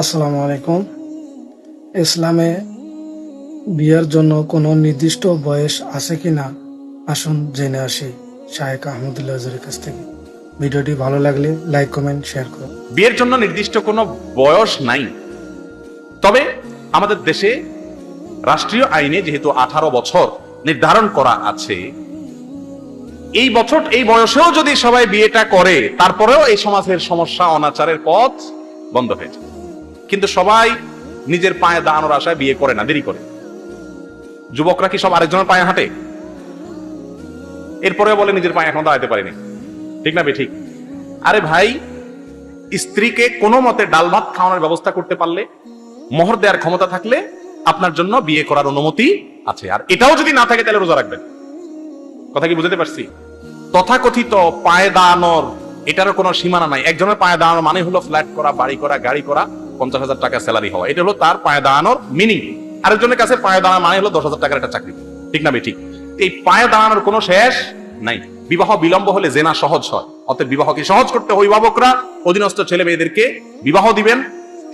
আসসালামু আলাইকুম। ইসলামে বিয়ের জন্য কোনো নির্দিষ্ট বয়স আছে কি না? আসুন জেনে আসি শাহেক আহমদুল্লাহ কাছ থেকে। ভিডিওটি ভালো লাগলে লাইক, কমেন্ট, শেয়ার করুন। বিয়ের জন্য নির্দিষ্ট কোনো বয়স নাই। তবে আমাদের দেশে রাষ্ট্রীয় আইনে যেহেতু আঠারো বছর নির্ধারণ করা আছে, এই বছর, এই বয়সেও যদি সবাই বিয়েটা করে, তারপরেও এই সমাজের সমস্যা, অনাচারের পথ বন্ধ হয়ে যায়। কিন্তু সবাই নিজের পায়ে দাঁড়ানোর আশায় বিয়ে করে না, দেরি করে। যুবকরা কি সব আরেকজনের পায়ে হাঁটে? এরপরে বলে, নিজের পায়ে এখন দাঁড়াতে পারিনি। ঠিক না ঠিক আরে ভাই, স্ত্রীকে কোনো মতে ডাল ভাত খাওয়ানোর ব্যবস্থা করতে পারলে, মোহর দেওয়ার ক্ষমতা থাকলে আপনার জন্য বিয়ে করার অনুমতি আছে। আর এটাও যদি না থাকে, তাহলে রোজা রাখবেন। কথা কি বুঝতে পারছি? তথাকথিত পায়ে দাঁড়ানোর, এটারও কোনো সীমানা নাই। একজনের পায়ে দাঁড়ানোর মানে হলো ফ্ল্যাট করা, বাড়ি করা, গাড়ি করা পঞ্চাশ হাজার টাকা স্যালারি হওয়া। এটা হলো তার পায়ে দাঁড়ানোর মিনিং আরেকজনের কাছে পায়ে দাঁড়ানো মানে হলো দশ হাজার টাকার একটা চাকরি। ঠিক না ঠিক। এই পায়ে দাঁড়ানোর কোনো শেষ নাই। বিবাহ বিলম্ব হলে জেনা সহজ হয়। অতএব বিবাহকে সহজ করতে অভিভাবকরা। অধীনস্থ ছেলে মেয়েদেরকে বিবাহ দিবেন।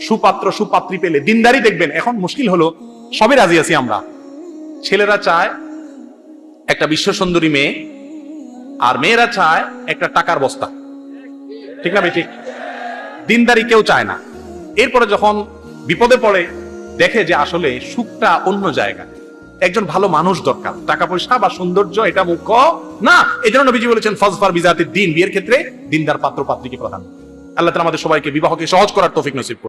সুপাত্র, সুপাত্রী পেলে দিনদারি দেখবেন। এখন মুশকিল হলো, সবে রাজি আছি আমরা। ছেলেরা চায় একটা বিশ্ব সুন্দরী মেয়ে, আর মেয়েরা চায় একটা টাকার বস্তা। ঠিক না ঠিক। দিনদারি কেউ চায় না। এরপরে যখন বিপদে পড়ে, দেখে যে আসলে সুখটা অন্য জায়গা একজন ভালো মানুষ দরকার। টাকা পয়সা বা সৌন্দর্য, এটা মুখ্য না। এই জন্য নবীজি বলেছেন, ফজফার বিজাতির দিন। বিয়ের ক্ষেত্রে দিনদার পাত্র পাত্রীকে প্রধান। আল্লাহ তালা আমাদের সবাইকে বিবাহকে সহজ করার তৌফিক নসিব।